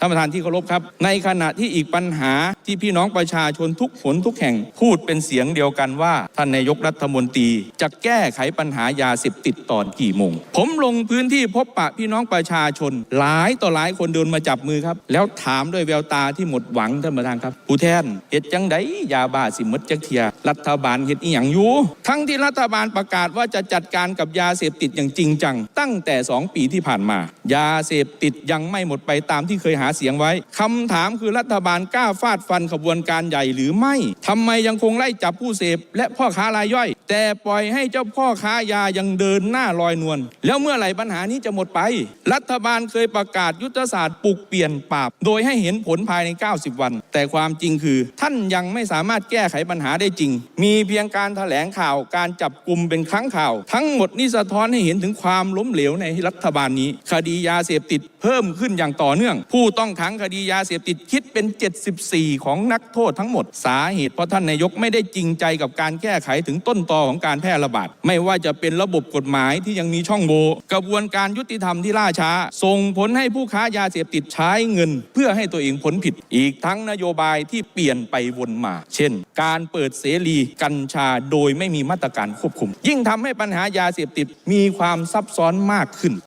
ท่านประธานที่เคารพครับ ในขณะที่อีกปัญหาที่พี่น้องประชาชนทุกหนทุกแห่งพูดเป็นเสียงเดียวกันว่า ท่านนายกรัฐมนตรีจะแก้ไขปัญหายาเสพติดตอนกี่โมง ผมลงพื้นที่พบปะพี่น้องประชาชน หลายต่อหลายคนเดินมาจับมือครับ แล้วถามด้วยแววตาที่หมดหวังท่านประธานครับ ผู้แทนเฮ็ดจังไดยาบ้าสิมดจักเทีย รัฐบาลเฮ็ดอีหยังอยู่ทั้งที่รัฐบาลประกาศว่าจะจัดการกับยาเสพติดอย่างจริงจังตั้งแต่ 2 ปีที่ผ่านมา ยาเสพติดยังไม่หมดไปตามที่เคยหาเสียงไว้คำถามคือรัฐบาลกล้าฟาดฟันขบวนการใหญ่หรือไม่ทำไมยังคงไล่จับผู้เสพและพ่อค้ารายย่อย แต่ปล่อยให้เจ้าพ่อค้ายายังเดินหน้าลอยนวลแล้วเมื่อไหร่ปัญหานี้จะหมดไป รัฐบาลเคยประกาศยุทธศาสตร์ปลุกเปลี่ยนปราบ โดยให้เห็นผลภายใน 90 วัน แต่ความจริงคือ ท่านยังไม่สามารถแก้ไขปัญหาได้จริง มีเพียงการแถลงข่าวการจับกลุ่มเป็นครั้งข่าว ทั้งหมดนี่สะท้อนให้เห็นถึงความล้มเหลวในรัฐบาลนี้ คดียาเสพติดเพิ่มขึ้นอย่างต่อเนื่อง ผู้ต้องขังคดียาเสพติดคิดเป็น 74 ของนักโทษทั้งหมดสาเหตุเพราะท่านนายกไม่ได้จริงใจกับการแก้ไขถึงต้นตอของการแพร่ระบาดไม่ว่าจะเป็นระบบกฎหมายที่ยังมีช่องโหว่กระบวนการยุติธรรมที่ล่าช้า ส่งผลให้ผู้ค้ายาเสพติดใช้เงิน เพื่อให้ตัวเองพ้นผิด อีกทั้งนโยบายที่เปลี่ยนไปวนมา เช่น การเปิดเสรีกัญชาโดยไม่มีมาตรการควบคุม ยิ่งทำให้ปัญหายาเสพติดมีความซับซ้อนมากขึ้น